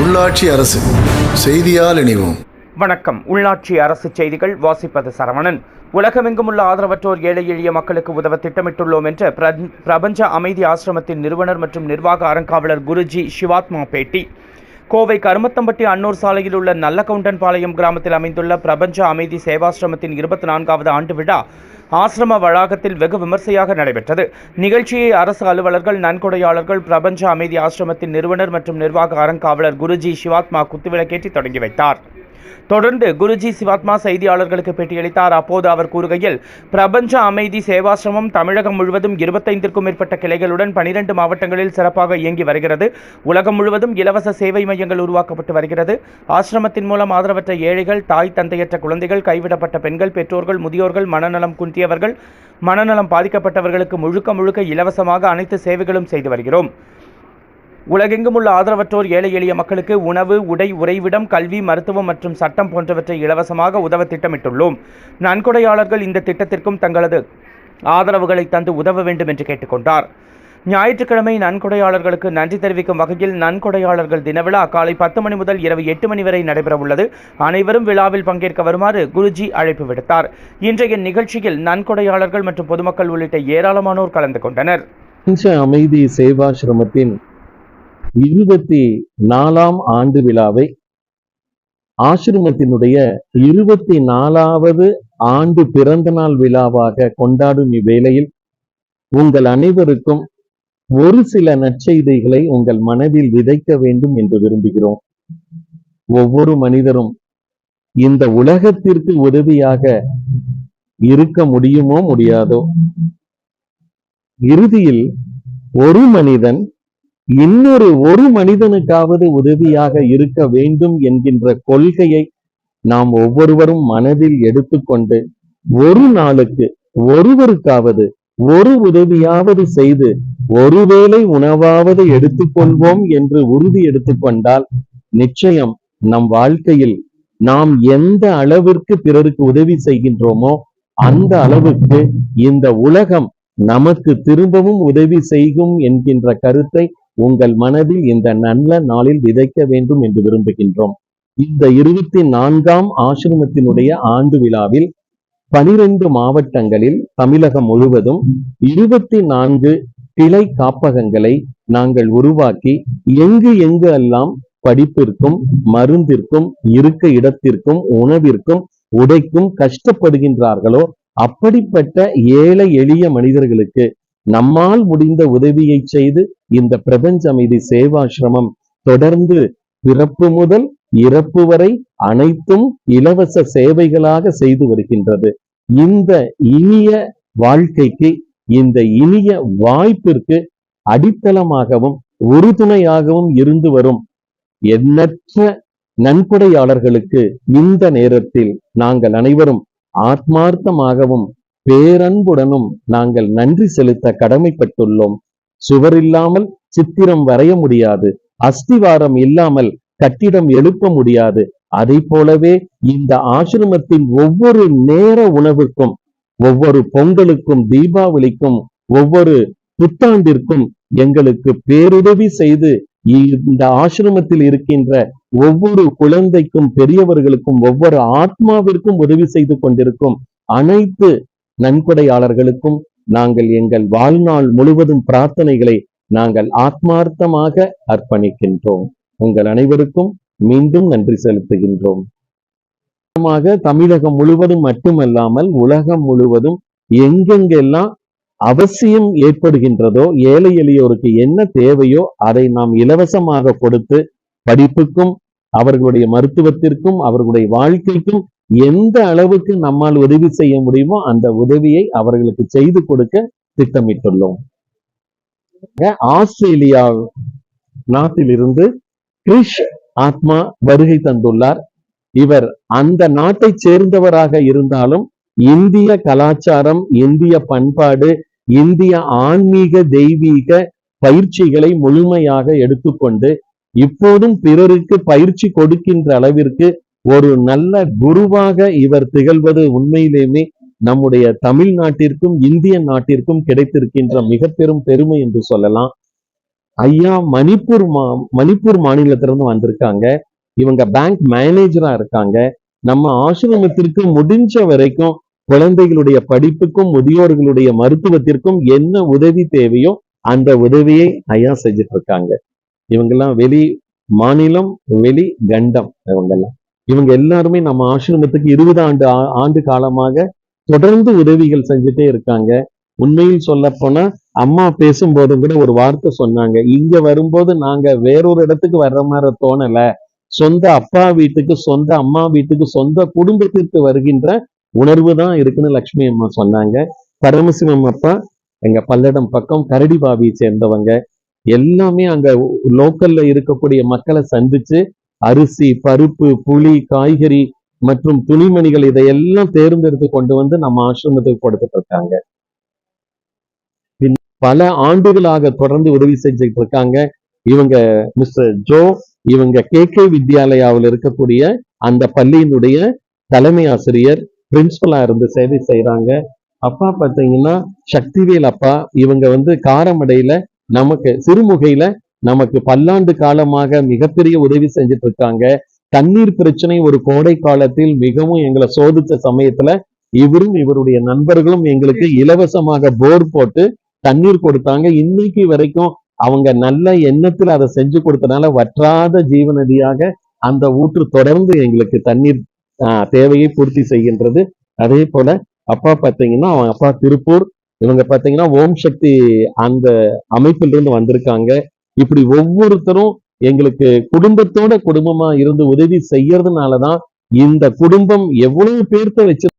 உள்ளாட்சி அரசு செய்தியால் இணைவோம். வணக்கம். உள்ளாட்சி அரசு செய்திகள் வாசிப்பது சரவணன். உலகமெங்கும் உள்ள ஆதரவற்றோர் ஏழை எளிய மக்களுக்கு உதவ திட்டமிட்டுள்ளோம் என்ற பிர- பிரபஞ்ச அமைதி ஆசிரமத்தின் நிறுவனர் மற்றும் நிர்வாக அறங்காவலர் குருஜி சிவாத்மா பேட்டி. கோவை கருமத்தம்பட்டி அன்னூர் சாலையில் உள்ள நல்லகவுண்டன்பாளையம் கிராமத்தில் அமைந்துள்ள பிரபஞ்ச அமைதி சேவாசிரமத்தின் இருபத்தி நான்காவது ஆண்டு விழா ஆசிரம வளாகத்தில் வெகு விமர்சையாக நடைபெற்றது. நிகழ்ச்சியை அரசு அலுவலர்கள் நன்கொடையாளர்கள் பிரபஞ்ச அமைதி ஆசிரமத்தின் நிறுவனர் மற்றும் நிர்வாக அறங்காவலர் குருஜி சிவாத்மா குத்துவிளக்கேற்றி தொடங்கி வைத்தார். தொடர்ந்து குருஜி சிவாத்மா செய்தியாளர்களுக்கு பேட்டியளித்தார். அப்போது அவர் கூறுகையில் பிரபஞ்ச அமைதி சேவாசிரமம் தமிழகம் முழுவதும் இருபத்தைந்திற்கும் மேற்பட்ட கிளைகளுடன் பனிரெண்டு மாவட்டங்களில் சிறப்பாக இயங்கி வருகிறது. உலகம் முழுவதும் இலவச சேவை மையங்கள் உருவாக்கப்பட்டு வருகிறது. ஆசிரமத்தின் மூலம் ஆதரவற்ற ஏழைகள் தாய் தந்தையற்ற குழந்தைகள் கைவிடப்பட்ட பெண்கள் பெற்றோர்கள் முதியோர்கள் மனநலம் குன்றியவர்கள் மனநலம் பாதிக்கப்பட்டவர்களுக்கு முழுக்க முழுக்க இலவசமாக அனைத்து சேவைகளும் செய்து வருகிறோம். உலகெங்கும் உள்ள ஆதரவற்றோர் ஏழை எளிய மக்களுக்கு உணவு உடை உறைவிடம் கல்வி மருத்துவம் மற்றும் சட்டம் போன்றவற்றை இலவசமாக உதவ திட்டமிட்டுள்ளோம். நன்கொடையாளர்கள் இந்த திட்டத்திற்கும் தங்களது ஆதரவுகளை தந்து உதவ வேண்டும் என்று கேட்டுக்கொண்டார். ஞாயிற்றுக்கிழமை நன்கொடையாளர்களுக்கு நன்றி தெரிவிக்கும் வகையில் நன்கொடையாளர்கள் தினவிழா காலை பத்து மணி முதல் இரவு எட்டு மணி வரை நடைபெறவுள்ளது. அனைவரும் விழாவில் பங்கேற்க வருமாறு குருஜி அழைப்பு விடுத்தார். இன்றைய நிகழ்ச்சியில் நன்கொடையாளர்கள் மற்றும் பொதுமக்கள் உள்ளிட்ட ஏராளமானோர் கலந்து கொண்டனர். அமைதி சேவாசிரமத்தின் இருபத்தி நாலாம் ஆண்டு விழாவை ஆசிரமத்தினுடைய இருபத்தி நாலாவது ஆண்டு பிறந்த நாள் விழாவாக கொண்டாடும் இவ்வேளையில் உங்கள் அனைவருக்கும் ஒரு சில நற்செய்திகளை உங்கள் மனதில் விதைக்க வேண்டும் என்று விரும்புகிறோம். ஒவ்வொரு மனிதரும் இந்த உலகத்திற்கு உதவியாக இருக்க முடியுமோ முடியாதோ? இறுதியில் ஒரு மனிதன் இன்னொரு ஒரு மனிதனுக்காவது உதவியாக இருக்க வேண்டும் என்கின்ற கொள்கையை நாம் ஒவ்வொருவரும் மனதில் எடுத்துக்கொண்டு ஒரு நாளுக்கு ஒருவருக்காவது ஒரு உதவியாவது செய்து ஒருவேளை உணவாவது எடுத்துக்கொள்வோம் என்று உறுதி எடுத்துக்கொண்டால் நிச்சயம் நம் வாழ்க்கையில் நாம் எந்த அளவிற்கு பிறருக்கு உதவி செய்கின்றோமோ அந்த அளவுக்கு இந்த உலகம் நமக்கு திரும்பவும் உதவி செய்யும் என்கின்ற கருத்தை உங்கள் மனதில் இந்த நல்ல நாளில் விதைக்க வேண்டும் என்று விரும்புகின்றோம். இந்த இருபத்தி நான்காம் ஆசிரமத்தினுடைய ஆண்டு விழாவில் பனிரெண்டு மாவட்டங்களில் தமிழகம் முழுவதும் இருபத்தி நான்கு கிளை காப்பகங்களை நாங்கள் உருவாக்கி எங்கு எங்கு எல்லாம் படிப்பிற்கும் மருந்திற்கும் இருக்க இடத்திற்கும் உணவிற்கும் உடைக்கும் கஷ்டப்படுகின்றார்களோ அப்படிப்பட்ட ஏழை எளிய மனிதர்களுக்கு நம்மால் முடிந்த உதவியை செய்து இந்த பிரபஞ்ச அமைதி சேவாசிரமம் தொடர்ந்து பிறப்பு முதல் இறப்பு வரை அனைத்தும் இலவச சேவைகளாக செய்து வருகின்றது. இந்த இனிய வாழ்க்கைக்கு இந்த இனிய வாய்ப்பிற்கு அடித்தளமாகவும் உறுதுணையாகவும் இருந்து வரும் எண்ணற்ற நன்கொடையாளர்களுக்கு இந்த நேரத்தில் நாங்கள் அனைவரும் ஆத்மார்த்தமாகவும் பேரன்புடனும் நாங்கள் நன்றி செலுத்த கடமைப்பட்டுள்ளோம். சுவர் இல்லாமல் சித்திரம் வரைய முடியாது. அஸ்திவாரம் இல்லாமல் கட்டிடம் எழுப்ப முடியாது. அதை போலவே இந்த ஆசிரமத்தின் ஒவ்வொரு நேர உணவுக்கும் ஒவ்வொரு பொங்கலுக்கும் தீபாவளிக்கும் ஒவ்வொரு புத்தாண்டிற்கும் எங்களுக்கு பேருதவி செய்து இந்த ஆசிரமத்தில் இருக்கின்ற ஒவ்வொரு குழந்தைக்கும் பெரியவர்களுக்கும் ஒவ்வொரு ஆத்மாவிற்கும் உதவி செய்து கொண்டிருக்கும் அனைத்து நன்கொடையாளர்களுக்கும் நாங்கள் எங்கள் வாழ்நாள் முழுவதும் பிரார்த்தனைகளை நாங்கள் ஆத்மார்த்தமாக அர்ப்பணிக்கின்றோம். உங்கள் அனைவருக்கும் மீண்டும் நன்றி செலுத்துகின்றோம். தமிழகம் முழுவதும் மட்டுமல்லாமல் உலகம் முழுவதும் எங்கெங்கெல்லாம் அவசியம் ஏற்படுகின்றதோ ஏழை எளியோருக்கு என்ன தேவையோ அதை நாம் இலவசமாக கொடுத்து படிப்புக்கும் அவர்களுடைய மருத்துவத்திற்கும் அவர்களுடைய வாழ்க்கைக்கும் எந்த அளவுக்கு நம்மால் உதவி செய்ய முடியுமோ அந்த உதவியை அவர்களுக்கு செய்து கொடுக்க திட்டமிட்டுள்ளோம். ஆஸ்திரேலியா நாட்டிலிருந்து கிரிஷ் ஆத்மா வருகை தந்துள்ளார். இவர் அந்த நாட்டை சேர்ந்தவராக இருந்தாலும் இந்திய கலாச்சாரம் இந்திய பண்பாடு இந்திய ஆன்மீக தெய்வீக பயிற்சிகளை முழுமையாக எடுத்துக்கொண்டு இப்போதும் பிறருக்கு பயிற்சி கொடுக்கின்ற அளவிற்கு ஒரு நல்ல குருவாக இவர் திகழ்வது உண்மையிலேயுமே நம்முடைய தமிழ்நாட்டிற்கும் இந்திய நாட்டிற்கும் கிடைத்திருக்கின்ற மிக பெரும் பெருமை என்று சொல்லலாம். ஐயா மணிப்பூர் மா மணிப்பூர் மாநிலத்திலிருந்து வந்திருக்காங்க. இவங்க பேங்க் மேனேஜரா இருக்காங்க. நம்ம ஆசிரமத்திற்கு முடிஞ்ச வரைக்கும் குழந்தைகளுடைய படிப்புக்கும் முதியோர்களுடைய மருத்துவத்திற்கும் என்ன உதவி தேவையோ அந்த உதவியை ஐயா செஞ்சுட்டு இருக்காங்க இவங்கெல்லாம் வெளி மாநிலம் வெளி கண்டம் இவங்கெல்லாம். இவங்க எல்லாருமே நம்ம ஆசிரமத்துக்கு இருபது ஆண்டு ஆ- ஆண்டு காலமாக தொடர்ந்து உதவிகள் செஞ்சுட்டே இருக்காங்க. உண்மையில் சொல்ல போனா அம்மா பேசும்போதும் கூட ஒரு வார்த்தை சொன்னாங்க. இங்க வரும்போது நாங்க வேறொரு இடத்துக்கு வர்ற மாதிரி தோணல. சொந்த அப்பா வீட்டுக்கு சொந்த அம்மா வீட்டுக்கு சொந்த குடும்பத்திற்கு வருகின்ற உணர்வு தான் இருக்குன்னு லக்ஷ்மி அம்மா சொன்னாங்க. பரமசிவம் அப்பா எங்க பல்லடம் பக்கம் கரடிபாவியை சேர்ந்தவங்க. எல்லாமே அங்க லோக்கல்ல இருக்கக்கூடிய மக்களை சந்திச்சு அரிசி பருப்பு புளி காய்கறி மற்றும் துணிமணிகள் இதையெல்லாம் தேர்ந்தெடுத்து கொண்டு வந்து நம்ம ஆசிரமத்துக்கு கொடுத்துட்டு இருக்காங்க பல ஆண்டுகளாக தொடர்ந்து உதவி செஞ்சுட்டு இருக்காங்க இவங்க மிஸ்டர் ஜோ இவங்க கே கே வித்யாலயாவில் இருக்கக்கூடிய அந்த பள்ளியினுடைய தலைமை ஆசிரியர் பிரின்சிபலா இருந்து சேவை செய்றாங்க. அப்பா பார்த்தீங்கன்னா சக்திவேல் அப்பா இவங்க வந்து காரமடையில நமக்கு சிறுமுகையில நமக்கு பல்லாண்டு காலமாக மிகப்பெரிய உதவி செஞ்சுட்டு இருக்காங்க தண்ணீர் பிரச்சனை ஒரு கோடை காலத்தில் மிகவும் எங்களை சோதிச்ச சமயத்துல இவரும் இவருடைய நண்பர்களும் எங்களுக்கு இலவசமாக போர் போட்டு தண்ணீர் கொடுத்தாங்க. இன்னைக்கு வரைக்கும் அவங்க நல்ல எண்ணத்துல அதை செஞ்சு கொடுத்தனால வற்றாத ஜீவநதியாக அந்த ஊற்று தொடர்ந்து எங்களுக்கு தண்ணீர் தேவையை பூர்த்தி செய்கின்றது. அதே போல அப்பா பார்த்தீங்கன்னா அவங்க அப்பா திருப்பூர் இவங்க பார்த்தீங்கன்னா ஓம் சக்தி அந்த அமைப்பிலிருந்து வந்திருக்காங்க. இப்படி ஒவ்வொருத்தரும் எங்களுக்கு குடும்பத்தோட குடும்பமா இருந்து உதவி செய்யறதுனாலதான் இந்த குடும்பம் எவ்வளவு பேர்த்த வச்சு